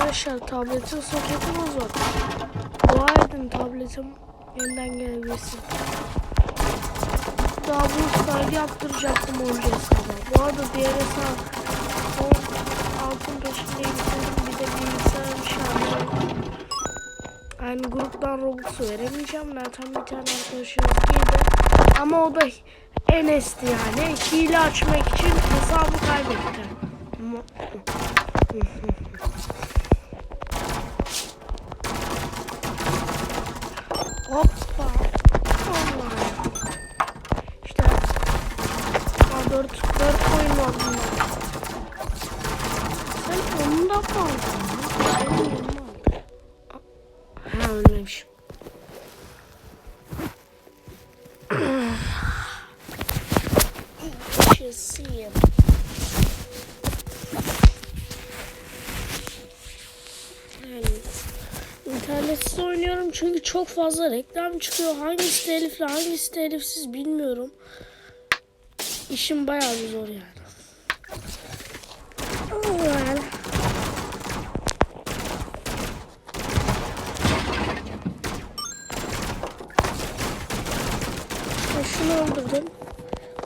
arkadaşlar tabletin soketi bozuk. Dua edin tabletim yeniden gelebilsin. Daha bu style yaptıracaktım öncesinde. Bu arada diğer hesap altın peşindeyim. Bir de bilgisayarım şarjı. Yani gruptan Robux'u veremeyeceğim. Zaten bir tane arkadaşımız girdi. Ama o da Enes'ti yani. Hile açmak için hesabı kaybetti. Yaşasıyım. Yani internetsiz oynuyorum çünkü çok fazla reklam çıkıyor. Hangisi telifli hangisi telifsiz bilmiyorum. İşim bayağı bir zor yani. Ama yani. Ben şunu öldürdüm.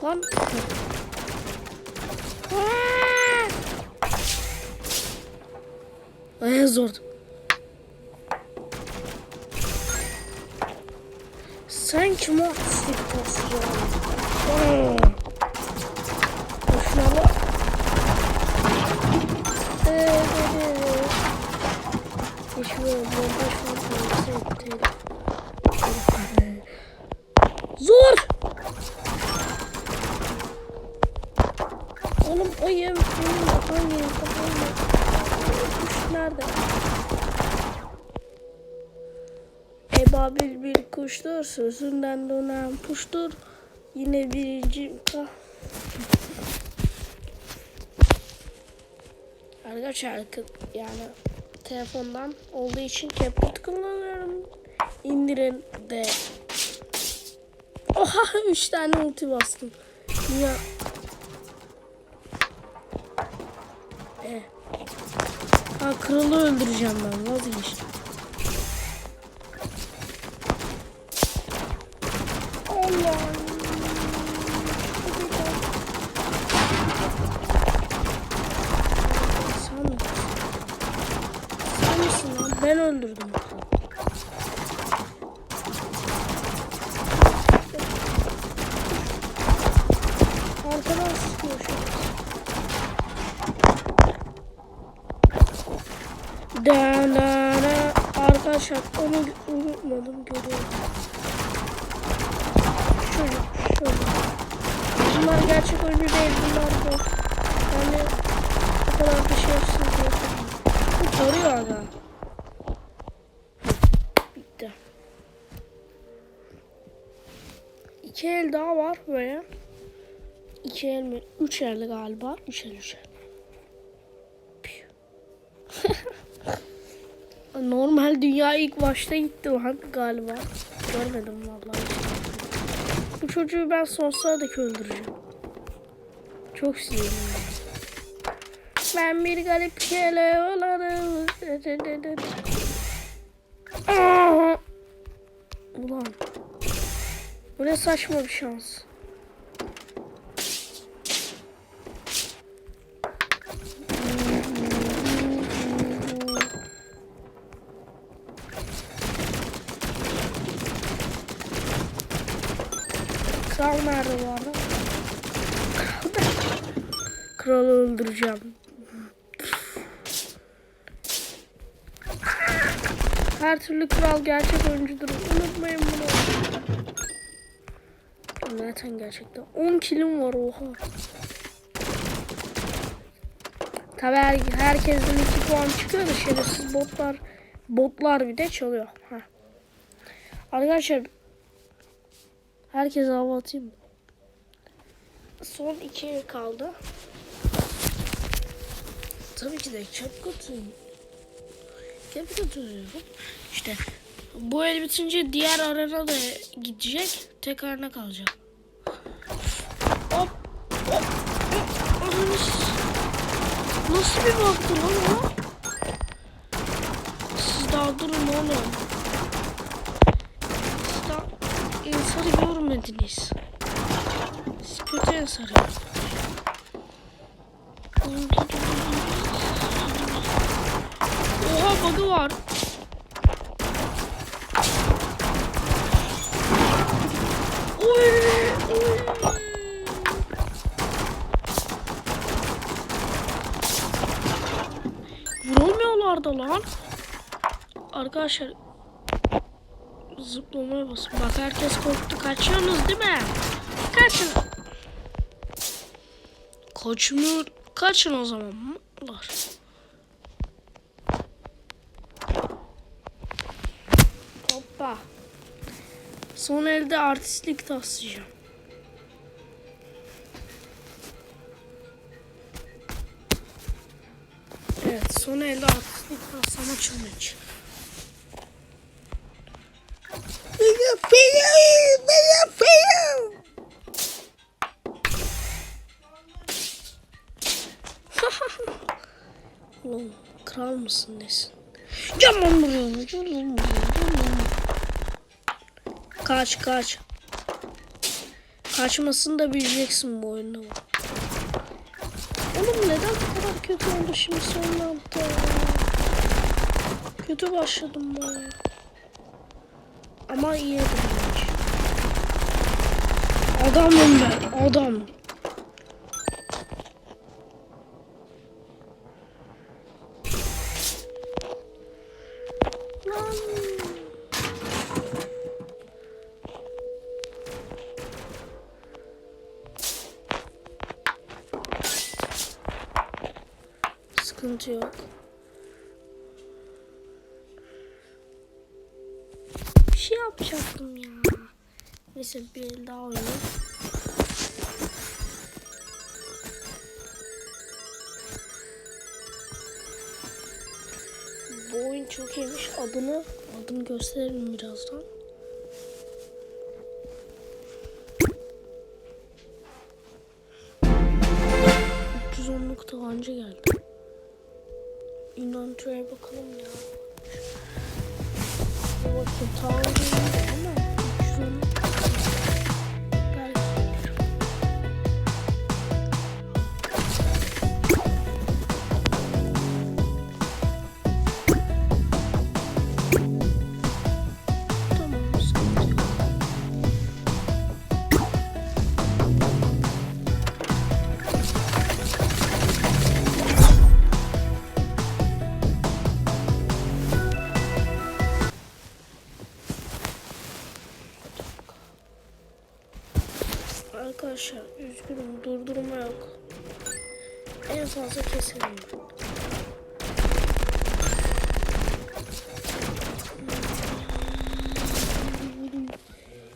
Lan. Aa! Bayağı zordu. Sen kim o pislik tasıyor? Şuna bak. Zor. Oğlum o yem benim kafam yerim kafam yerim. Kuş nerede? Ebabil bir kuştur, sözünden dönen puştur. Yine birinci kah. Arkadaşlar yani telefondan olduğu için CapCut kullanıyorum. İndirin de. Oha 3 tane ulti bastım. Ya. Kralı öldüreceğim ben vazgeçtim. Sen misin lan? Ben öldürdüm. Arkadan sıkıyor şu an. Da da da. Arkadaşlar onu unutmadım görüyorum. Şöyle şöyle. Bunlar gerçek oyuncu değil bunlar bu. Yani o kadar bir şey yapsın diye. Bu tarıyor aga. Bitti. İki el daha var böyle. İki el mi? Üç el galiba. Üç el üç el. Normal dünya ilk başta gitti lan galiba. Görmedim vallahi. Bu çocuğu ben sonsuza dek öldüreceğim. Çok sinirliyim. Ben bir garip kele olanım. Ulan. Bu ne saçma bir şans. Kral nerede bu arada? Kralı öldüreceğim. Her türlü kral gerçek oyuncudur. Unutmayın bunu. Zaten gerçekten 10 kilim var oha. Tabi her, herkesten 2 puan çıkıyor da şerefsiz botlar botlar bir de çalıyor. Ha. Arkadaşlar Herkese hava atayım. Son iki kaldı. Tabii ki de CapCut. CapCut İşte bu el bitince diğer arena da gidecek. Tek arena kalacak. Hop. Hop. Nasıl bir baktı lan o? Ya durun oğlum. İşte Ensar'ı görmediniz. Siz kötü Ensar'ı. Oha bug'ı var. Oy, oy. Vuramıyorlar da lan. Arkadaşlar zıplamaya basın. Bak herkes korktu. Kaçıyorsunuz değil mi? Kaçın. Kaçmıyor. Kaçın o zaman. Mutlular. Hoppa. Son elde artistlik taslayacağım. Evet son elde artistlik taslama challenge. Oğlum kral mısın nesin? Canım buraya. Canım buraya. Kaç kaç. Kaçmasını da bileceksin bu oyunda. Oğlum neden bu kadar kötü oldu şimdi son yaptı? Kötü başladım bu. Ama iyi bence. Adamım ben. Adam. Sıkıntı yok. Şey yapacaktım ya. Neyse bir el daha oynayayım. Bu oyun çok iyiymiş. Adını adını gösterelim birazdan. %310'luk tabanca geldi. İnançaya bakalım ya. Bakayım tabanca Arkadaşlar üzgünüm durdurma yok. En fazla keselim.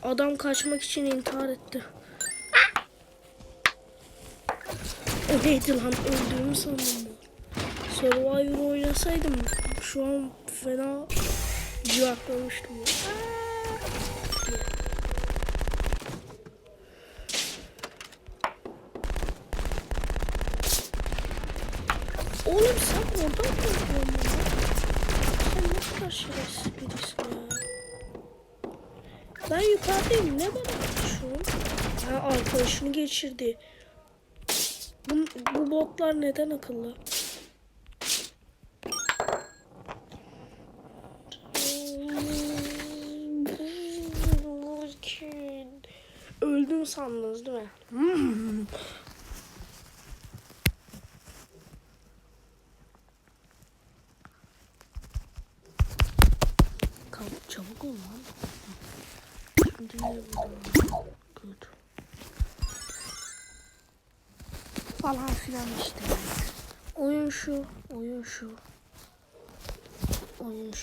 Adam kaçmak için intihar etti. Neydi lan öldüğümü sandım. Survivor oynasaydım şu an fena civaklamıştım. Oğlum sen oradan korkuyorsun ya. Sen kadar şerefsiz birisin ya. Ben yukarıdayım. Ne bana kaçıyorsun? Ha arkadaşını geçirdi. Bu, bu botlar neden akıllı? Öldüm sandınız değil mi? Kalk çabuk ol lan. Good. Falan filan işte. Oyun şu, oyun şu. Oyun şu.